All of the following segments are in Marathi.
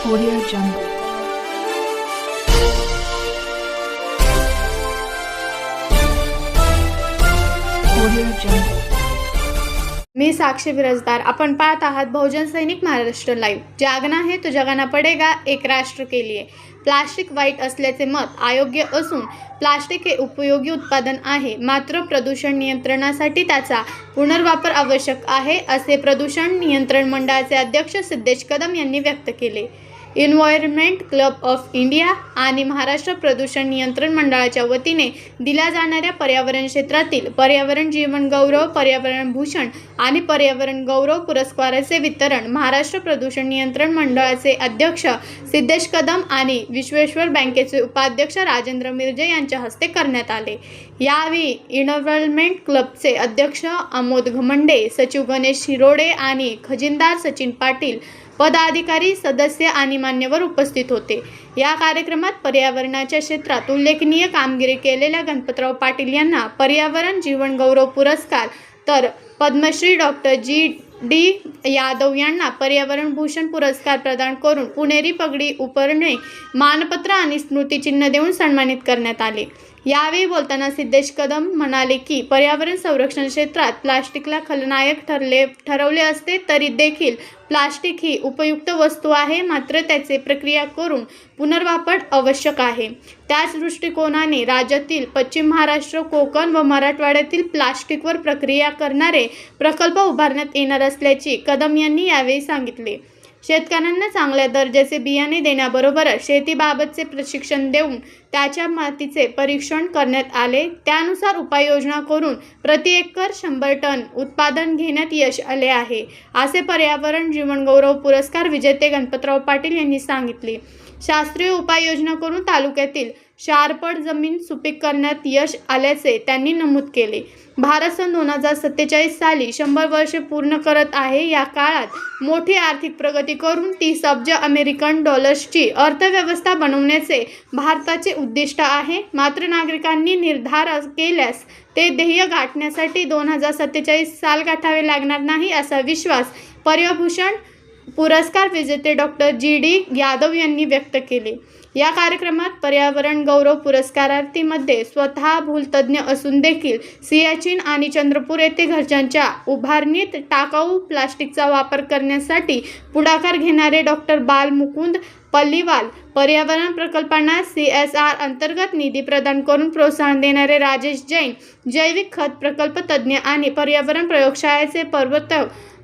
Audio Jungle. मी साक्षी बिरजदार. आपण पाहत आहात बहुजन सैनिक महाराष्ट्र लाईव्ह जागना है तो जगाना पडेगा एक राष्ट्र के लिए. प्लास्टिक वाईट असल्याचे मत अयोग्य असून प्लास्टिक हे उपयोगी उत्पादन आहे. मात्र प्रदूषण नियंत्रणासाठी त्याचा पुनर्वापर आवश्यक आहे असे प्रदूषण नियंत्रण मंडळाचे अध्यक्ष सिद्धेश कदम यांनी व्यक्त केले. एन्व्हायरमेंट क्लब ऑफ इंडिया आणि महाराष्ट्र प्रदूषण नियंत्रण मंडळाच्या वतीने दिल्या जाणाऱ्या पर्यावरण क्षेत्रातील पर्यावरण जीवन गौरव पर्यावरण भूषण आणि पर्यावरण गौरव पुरस्काराचे वितरण महाराष्ट्र प्रदूषण नियंत्रण मंडळाचे अध्यक्ष सिद्धेश कदम आणि विश्वेश्वर बँकेचे उपाध्यक्ष राजेंद्र मिर्जे यांच्या हस्ते करण्यात आले. यावेळी इन्व्हायरमेंट क्लबचे अध्यक्ष अमोद घमंडे सचिव गणेश शिरोडे आणि खजिनदार सचिन पाटील पदाधिकारी सदस्य आणि मान्यवर उपस्थित होते. या कार्यक्रमात पर्यावरणाच्या क्षेत्रात उल्लेखनीय कामगिरी केलेल्या गणपतराव पाटील यांना पर्यावरण जीवन गौरव पुरस्कार तर Padmashri doctor G. D. Yadav यांना पर्यावरण भूषण पुरस्कार प्रदान करून पुणेरी पगडी उपरणे मानपत्र आणि स्मृतिचिन्ह देऊन सन्मानित करण्यात आले. यावेळी बोलताना सिद्धेश कदम म्हणाले की पर्यावरण संरक्षण क्षेत्रात प्लास्टिकला खलनायक ठरले ठरवले असते तरी देखील प्लास्टिक ही उपयुक्त वस्तू आहे मात्र त्याचे प्रक्रिया करून पुनर्वापर आवश्यक आहे. त्याच दृष्टिकोनाने राज्यातील पश्चिम महाराष्ट्र कोकण व मराठवाड्यातील प्लास्टिकवर प्रक्रिया करणारे प्रकल्प उभारण्यात येणार असल्याची कदम यांनी यावेळी सांगितले. शेतकऱ्यांना चांगल्या दर्जाचे बियाणे देण्याबरोबरच शेतीबाबतचे प्रशिक्षण देऊन त्याच्या मातीचे परीक्षण करण्यात आले. त्यानुसार उपाययोजना करून प्रति एकर शंभर टन उत्पादन घेण्यात यश आले आहे. असे पर्यावरण जीवनगौरव पुरस्कार विजेते गणपतराव पाटील यांनी सांगितले. शास्त्रीय उपाययोजना करून तालुक्यातील शारपड जमीन सुपीक करण्यात यश आल्याचे त्यांनी नमूद केले. भारत सन दोन हजार सत्तेचाळीस साली शंभर वर्ष पूर्ण करत आहे. या काळात मोठी आर्थिक प्रगती करून तीस अब्ज अमेरिकन डॉलर्सची अर्थव्यवस्था बनवण्याचे भारताचे उद्दिष्ट आहे. मात्र नागरिकांनी निर्धार केल्यास ते ध्येय गाठण्यासाठी दोन हजार सत्तेचाळीस साल गाठावे लागणार नाही असा विश्वास पर्यभूषण पुरस्कार विजेते डॉक्टर जी डी यादव यांनी व्यक्त केले. या कार्यक्रमात पर्यावरण गौरव पुरस्कारार्थीमध्ये स्वतः भूलतज्ज्ञ असून देखील सियाचीन आणि चंद्रपूर येथे घरच्यांच्या उभारणीत टाकाऊ प्लास्टिकचा वापर करण्यासाठी पुढाकार घेणारे डॉक्टर बाल मुकुंद पल्लीवाल पर्यावरण प्रकल्पांना सी एस आर अंतर्गत निधी प्रदान करून प्रोत्साहन देणारे राजेश जैन जैविक खत प्रकल्प तज्ज्ञ आणि पर्यावरण प्रयोगशाळेचे पर्वत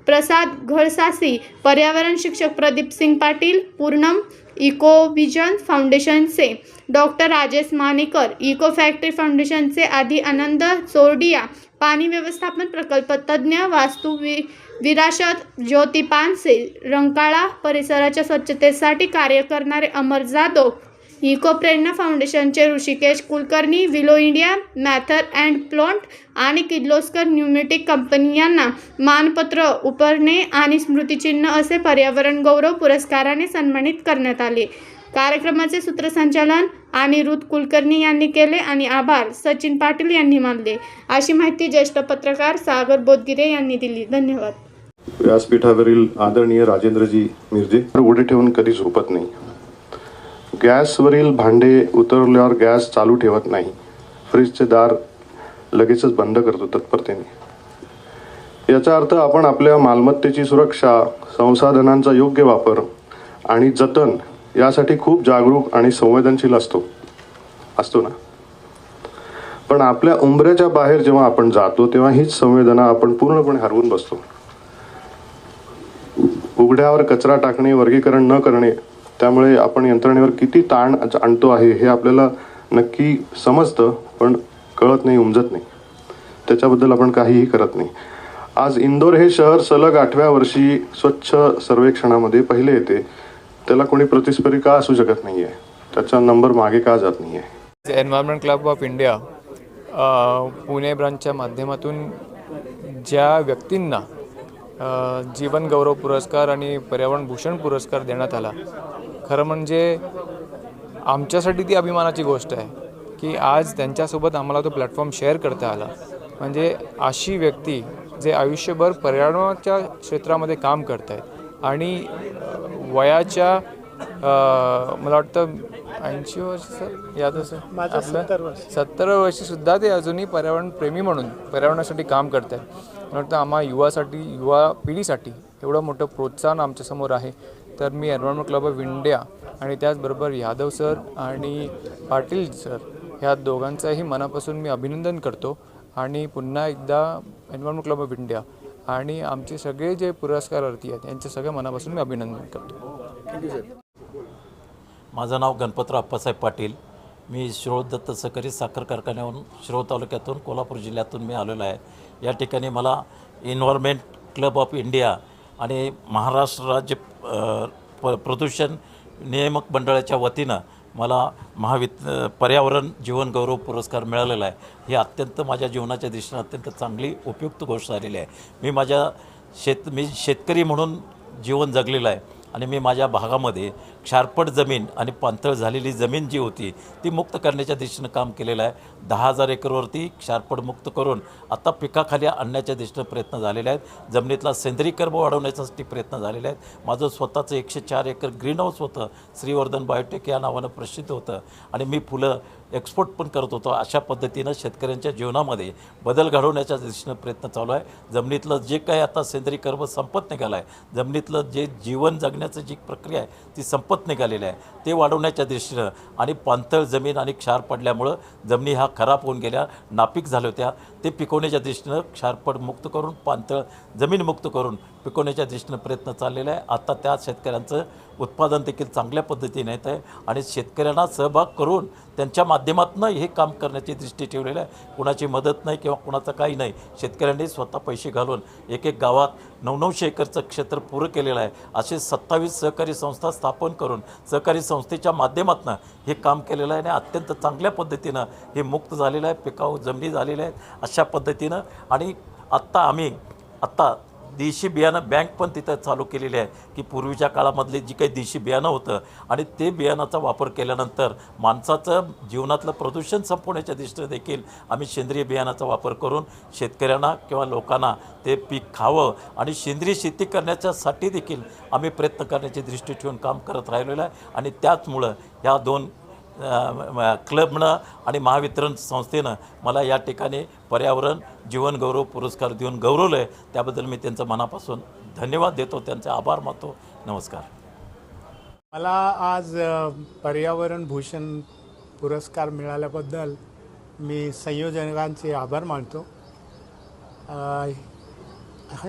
प्रसाद घळसासी पर्यावरण शिक्षक प्रदीप सिंग पाटील पूर्णम इकोविजन फाउंडेशनचे doctor Rajesh Manekar eco factory फाउंडेशनचे आधी आनंद चोरडिया पाणी व्यवस्थापन प्रकल्प तज्ज्ञ वास्तू वि विराशत ज्योती पानसे रंकाळा परिसराच्या स्वच्छतेसाठी कार्य करणारे अमर जाधव इको प्रेरणा फाउंडेशनचे Rishikesh Kulkarni Wilo India Mather and Platt आणि किर्लोस्कर न्यूमेटिक कंपनी यांना मानपत्र उपरणे आणि स्मृतिचिन्ह असे पर्यावरण गौरव पुरस्काराने सन्मानित करण्यात आले. कार्यक्रमाचे सूत्रसंचालन अनिरुद्ध कुलकर्णी यांनी केले आणि आभार सचिन पाटील यांनी मानले. अशी माहिती ज्येष्ठ पत्रकार सागर बोदगिरे यांनी दिली. धन्यवाद. व्यासपीठावरील आदरणीय राजेंद्रजी मिर्जे उडे ठेवून कधी झोपत नाही. गॅसवरील भांडे उतरल्यावर गॅस चालू ठेवत नाही. फ्रीजचे दार लगेचच बंद करतो तत्परतेने. याचा अर्थ आपण आपल्या मालमत्तेची सुरक्षा संसाधनांचा योग्य वापर आणि जतन यासाठी खूप जागरूक आणि संवेदनशील असतो असतो ना? पण आपल्या उंबऱ्याच्या बाहेर जेव्हा आपण जातो तेव्हा हीच संवेदना आपण पूर्णपणे हरवून बसतो. उघड्यावर कचरा टाकणे वर्गीकरण न करणे त्यामुळे आपण यंत्रणेवर किती ताण आणतो आहे हे आपल्याला नक्की समजतं पण कळत नाही उमजत नाही. त्याच्याबद्दल आपण काहीही करत नाही. आज इंदोर हे शहर सलग आठव्या वर्षी स्वच्छ सर्वेक्षणामध्ये पहिले येते. त्याला कोणी प्रतिस्पर्धी का असू शकत नाही आहे त्याचा नंबर मागे का जात नाही आहे environment club of India Pune ब्रांचच्या माध्यमातून ज्या व्यक्तींना जीवन गौरव पुरस्कार आणि पर्यावरण भूषण पुरस्कार देण्यात आला खरं म्हणजे आमच्यासाठी ती अभिमानाची गोष्ट आहे की आज त्यांच्यासोबत आम्हाला तो प्लॅटफॉर्म शेअर करता आला. म्हणजे अशी व्यक्ती जे आयुष्यभर पर्यावरणाच्या क्षेत्रामध्ये काम करत आहेत आणि वयाच्या मला वाटतं ऐंशी वर्ष याद असं आपलं? सत्तर वर्षीसुद्धा ते अजूनही पर्यावरणप्रेमी म्हणून पर्यावरणासाठी काम करत आहेत मला वाटतं आम्हा युवासाठी युवा पिढीसाठी एवढं मोठं प्रोत्साहन आमच्यासमोर आहे. तर मी एन्व्हायरमेंट क्लब ऑफ इंडिया आणि त्याचबरोबर यादव सर आणि पाटील सर ह्या दोघांचंही मनापासून मी अभिनंदन करतो. आणि पुन्हा एकदा एन्व्हायरमेंट क्लब ऑफ इंडिया आणि आमचे सगळे जे पुरस्कारार्थी आहेत यांचे सगळ्या मनापासून मी अभिनंदन करतो. माझं नाव गणपतराव अप्पासाहेब पाटील. मी शिरोळ दत्त सहकारी साखर कारखान्यावरून शिरोळ तालुक्यातून कोल्हापूर जिल्ह्यातून मी आलेलो आहे. या ठिकाणी मला इन्व्हायरमेंट क्लब ऑफ इंडिया आणि महाराष्ट्र राज्य प प्रदूषण नियामक मंडळाच्या वतीनं मला महावित पर्यावरण जीवन गौरव पुरस्कार मिळालेला आहे. ही अत्यंत माझ्या जीवनाच्या दृष्टीनं अत्यंत चांगली उपयुक्त गोष्ट झालेली आहे. मी माझ्या शेत मी शेतकरी म्हणून जीवन जगलेलं आहे. आणि मी माझ्या भागामध्ये क्षारपट जमीन आणि पाणथळ झालेली जमीन जी होती ती मुक्त करण्याच्या दिशेनं काम केलेलं आहे. दहा हजार एकरवरती क्षारपट मुक्त करून आता पिकाखाली आणण्याच्या दिशेनं प्रयत्न झालेले आहेत. जमिनीतला सेंद्रिय कर्ब वाढवण्यासाठी प्रयत्न झालेले आहेत. माझं स्वतःचं एकशे चार एकर ग्रीन हाऊस होतं. श्रीवर्धन बायोटेक या नावानं प्रसिद्ध होतं. आणि मी फुलं एक्सपोर्ट पण करत होतो. अशा पद्धतीनं शेतकऱ्यांच्या जीवनामध्ये बदल घडवण्याच्या दिशेनं प्रयत्न चालू आहे. जमिनीतलं जे काही आता सेंद्रिय कर्म संपत निघालं आहे जमिनीतलं जे जीवन जगण्याचं जी प्रक्रिया आहे ती संपत निघालेली आहे. ते वाढवण्याच्या दृष्टीनं आणि पाणथळ जमीन आणि क्षार पडल्यामुळं जमिनी हा खराब होऊन गेल्या नापीक झाल्या होत्या. ते पिकवण्याच्या दृष्टीनं क्षारपड मुक्त करून पाणथळ जमीन मुक्त करून पिकवण्याच्या दृष्टीनं प्रयत्न चाललेला आहे. आता त्या शेतकऱ्यांचं उत्पादन देखील चांगल्या पद्धतीने येत आहे आणि शेतकऱ्यांना सहभाग करून त्यांच्या माध्यमातून हे काम करण्याची दृष्टी ठेवलेली आहे. कुणाची मदत नाही किंवा कुणाचं काही नाही. शेतकऱ्यांनी स्वतः पैसे घालून एक एक गावात नऊ नऊशे एकरचं क्षेत्र पुरं केलेलं आहे. असे सत्तावीस सहकारी संस्था स्थापन करून सहकारी संस्थेच्या माध्यमातून हे काम केलेलं आहे आणि अत्यंत चांगल्या पद्धतीनं हे मुक्त झालेलं आहे. पिकाऊ जमिनी झालेल्या आहेत अशा पद्धतीनं आणि आत्ता आम्ही आत्ता देशी बियाणं बँक पण तिथं चालू केलेली आहे की पूर्वीच्या काळामधले जी काही देशी बियाणं होतं आणि ते बियाणाचा वापर केल्यानंतर माणसाचं जीवनातलं प्रदूषण संपवण्याच्या दृष्टीने देखील आम्ही सेंद्रिय बियाणाचा वापर करून शेतकऱ्यांना किंवा लोकांना ते पीक खावं आणि सेंद्रिय शेती करण्याच्यासाठी देखील आम्ही प्रयत्न करण्याची दृष्टी ठेवून काम करत राहिलेलं आहे. आणि त्याचमुळं ह्या दोन क्लबनं आणि महावितरण संस्थेनं मला या ठिकाणी पर्यावरण जीवनगौरव पुरस्कार देऊन गौरवलं आहे त्याबद्दल मी त्यांचं मनापासून धन्यवाद देतो. त्यांचे आभार मानतो. नमस्कार. मला आज पर्यावरण भूषण पुरस्कार मिळाल्याबद्दल मी संयोजकांचे आभार मानतो.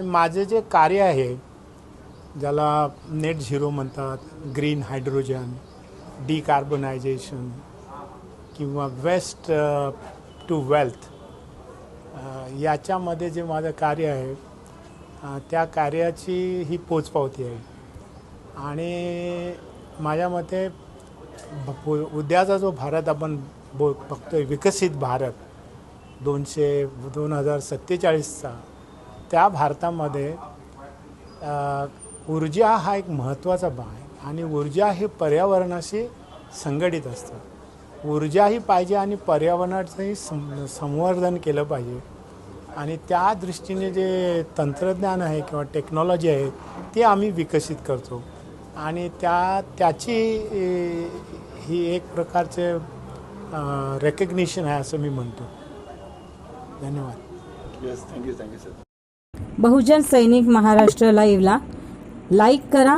माझे जे कार्य आहे ज्याला नेट झिरो म्हणतात ग्रीन हायड्रोजन डिकार्बनायझेशन किंवा वेस्ट टू वेल्थ याच्यामध्ये जे माझं कार्य आहे uh, त्या कार्याची ही पोचपावती आहे. आणि माझ्या मते उद्याचा जो भारत आपण बो बघतोय विकसित भारत दोनशे दोन हजार सत्तेचाळीसचा त्या भारतामध्ये uh, ऊर्जा हा एक महत्त्वाचा भाग आहे. आणि ऊर्जा हे पर्यावरणाशी संघटित असतं. ऊर्जाही पाहिजे आणि पर्यावरणाचंही सं संवर्धन केलं पाहिजे. आणि त्या दृष्टीने जे तंत्रज्ञान आहे किंवा टेक्नॉलॉजी आहे ते आम्ही विकसित करतो. आणि त्या त्याची ही एक प्रकारचे रेकग्निशन आहे असं मी म्हणतो. धन्यवाद. बहुजन सैनिक महाराष्ट्र लाईव्हला लाईक करा